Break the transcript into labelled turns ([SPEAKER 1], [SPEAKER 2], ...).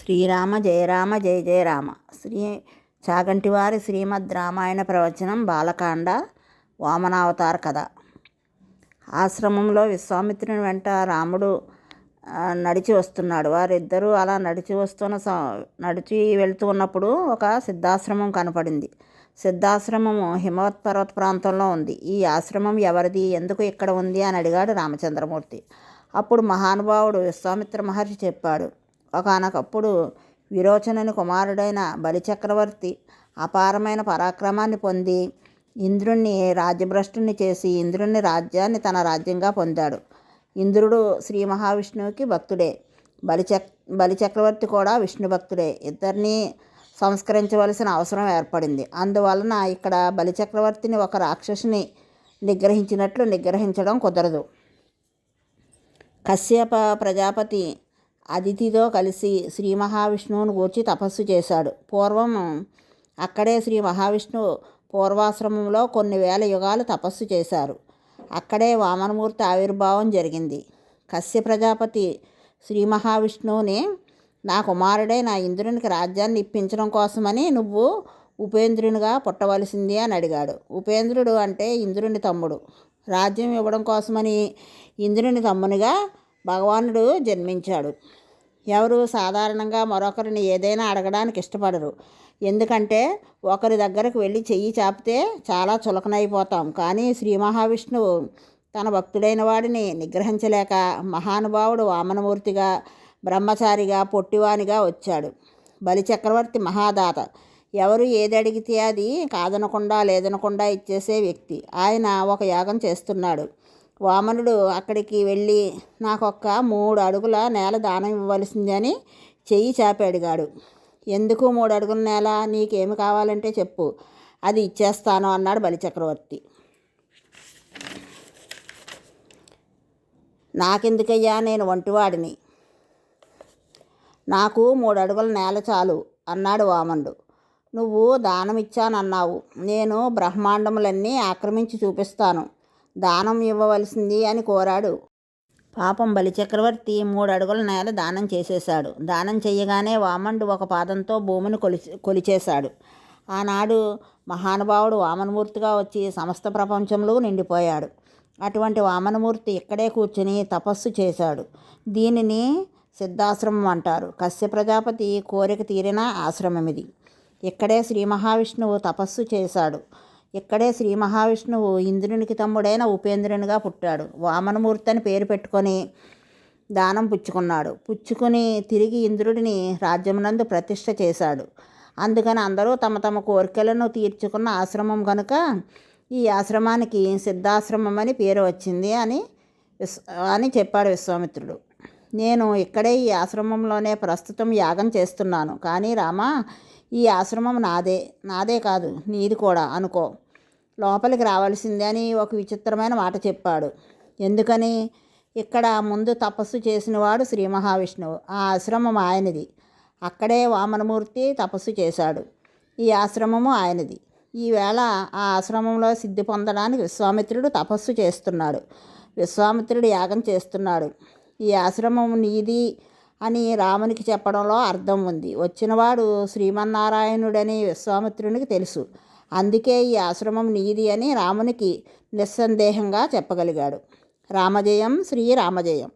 [SPEAKER 1] శ్రీరామ జయరామ జయ జయ రామ. శ్రీ చాగంటివారి శ్రీమద్ రామాయణ ప్రవచనం బాలకాండ వామనావతార కథ. ఆశ్రమంలో విశ్వామిత్రుని వెంట రాముడు నడిచి వస్తున్నాడు. వారిద్దరూ అలా నడిచి వస్తున్న స- నడిచి వెళ్తూ ఉన్నప్పుడు ఒక సిద్ధాశ్రమం కనపడింది. సిద్ధాశ్రమము హిమవత్ పర్వత ప్రాంతంలో ఉంది. ఈ ఆశ్రమం ఎవరిది? ఎందుకు ఇక్కడ ఉంది? అని అడిగాడు రామచంద్రమూర్తి. అప్పుడు మహానుభావుడు విశ్వామిత్ర మహర్షి చెప్పాడు ఒకనకప్పుడు విరోచనుని కుమారుడైన బలిచక్రవర్తి అపారమైన పరాక్రమాన్ని పొంది ఇంద్రుణ్ణి రాజ్యభ్రష్టుని చేసి ఇంద్రుని రాజ్యాన్ని తన రాజ్యంగా పొందాడు. ఇంద్రుడు శ్రీ మహావిష్ణువుకి భక్తుడే. బలిచక్ బలిచక్రవర్తి కూడా విష్ణు భక్తుడే. ఇద్దరిని సంస్కరించవలసిన అవసరం ఏర్పడింది. అందువలన ఇక్కడ బలిచక్రవర్తిని ఒక రాక్షసుని నిగ్రహించినట్లు నిగ్రహించడం కుదరదు. కశ్యప ప్రజాపతి అదితితో కలిసి శ్రీ మహావిష్ణువును గూర్చి తపస్సు చేశాడు. పూర్వం అక్కడే శ్రీ మహావిష్ణువు పూర్వాశ్రమంలో కొన్ని వేల యుగాలు తపస్సు చేశారు. అక్కడే వామనమూర్తి ఆవిర్భావం జరిగింది. కశ్య ప్రజాపతి శ్రీ మహావిష్ణువుని నా కుమారుడే నా ఇంద్రునికి రాజ్యాన్ని ఇప్పించడం కోసమని నువ్వు ఉపేంద్రునిగా పుట్టవలసింది అని అడిగాడు. ఉపేంద్రుడు అంటే ఇంద్రుని తమ్ముడు. రాజ్యం ఇవ్వడం కోసమని ఇంద్రుని తమ్మునిగా భగవానుడు జన్మించాడు. ఎవరు సాధారణంగా మరొకరిని ఏదైనా అడగడానికి ఇష్టపడరు. ఎందుకంటే ఒకరి దగ్గరకు వెళ్ళి చెయ్యి చాపితే చాలా చులకనైపోతాం. కానీ శ్రీ మహావిష్ణువు తన భక్తుడైన వాడిని నిగ్రహించలేక మహానుభావుడు వామనమూర్తిగా బ్రహ్మచారిగా పొట్టివానిగా వచ్చాడు. బలిచక్రవర్తి మహాదాత. ఎవరు ఏది అడిగితే అది కాదనకుండా లేదనకుండా ఇచ్చేసే వ్యక్తి. ఆయన ఒక యాగం చేస్తున్నాడు. వామనుడు అక్కడికి వెళ్ళి నాకొక్క మూడు అడుగుల నేల దానం ఇవ్వవలసిందని చెయ్యి చేప అడిగాడు. ఎందుకు మూడు అడుగుల నేల? నీకేమి కావాలంటే చెప్పు. అది ఇచ్చేస్తాను అన్నాడు బలిచక్రవర్తి. నాకెందుకయ్యా? నేను ఒంటివాడిని నాకు మూడు అడుగుల నేల చాలు అన్నాడు వామనుడు. నువ్వు దానం ఇచ్చానన్నావు నేను బ్రహ్మాండములన్నీ ఆక్రమించి చూపిస్తాను. దానం ఇవ్వవలసింది అని కోరాడు. పాపం బలిచక్రవర్తి మూడు అడుగుల నేల దానం చేసేశాడు. దానం చేయగానే వామనుడు ఒక పాదంతో భూమిని కొలిచి కొలిచేశాడు. ఆనాడు మహానుభావుడు వామనమూర్తిగా వచ్చి సమస్త ప్రపంచంలో నిండిపోయాడు. అటువంటి వామనమూర్తి ఇక్కడే కూర్చుని తపస్సు చేశాడు. దీనిని సిద్ధాశ్రమం అంటారు. కశ్య ప్రజాపతి కోరిక తీరిన ఆశ్రమం ఇది. ఇక్కడే శ్రీ మహావిష్ణువు తపస్సు చేశాడు. ఇక్కడే శ్రీ మహావిష్ణువు ఇంద్రునికి తమ్ముడైన ఉపేంద్రునిగా పుట్టాడు. వామనమూర్తి అని పేరు పెట్టుకొని దానం పుచ్చుకున్నాడు. పుచ్చుకుని తిరిగి ఇంద్రుడిని రాజ్యమునందు ప్రతిష్ఠ చేశాడు. అందుకని అందరూ తమ తమ కోరికలను తీర్చుకున్న ఆశ్రమం కనుక ఈ ఆశ్రమానికి సిద్ధాశ్రమం అని పేరు వచ్చింది అని విస్ అని చెప్పాడు విశ్వామిత్రుడు. నేను ఇక్కడే ఈ ఆశ్రమంలోనే ప్రస్తుతం యాగం చేస్తున్నాను. కానీ రామా ఈ ఆశ్రమం నాదే నాదే కాదు నీది కూడా అనుకో. లోపలికి రావాల్సిందే అని ఒక విచిత్రమైన మాట చెప్పాడు. ఎందుకని? ఇక్కడ ముందు తపస్సు చేసినవాడు శ్రీ మహావిష్ణువు. ఆ ఆశ్రమం ఆయనది. అక్కడే వామనమూర్తి తపస్సు చేశాడు. ఈ ఆశ్రమము ఆయనది. ఈవేళ ఆ ఆశ్రమంలో సిద్ధి పొందడానికి విశ్వామిత్రుడు తపస్సు చేస్తున్నాడు. విశ్వామిత్రుడు యాగం చేస్తున్నాడు. ఈ ఆశ్రమం నీది అని రామునికి చెప్పడంలో అర్థం ఉంది. వచ్చినవాడు శ్రీమన్నారాయణుడని విశ్వామిత్రునికి తెలుసు. అందుకే ఈ ఆశ్రమం నీది అని రామునికి నిస్సందేహంగా చెప్పగలిగాడు. రామజయం శ్రీ రామజయం.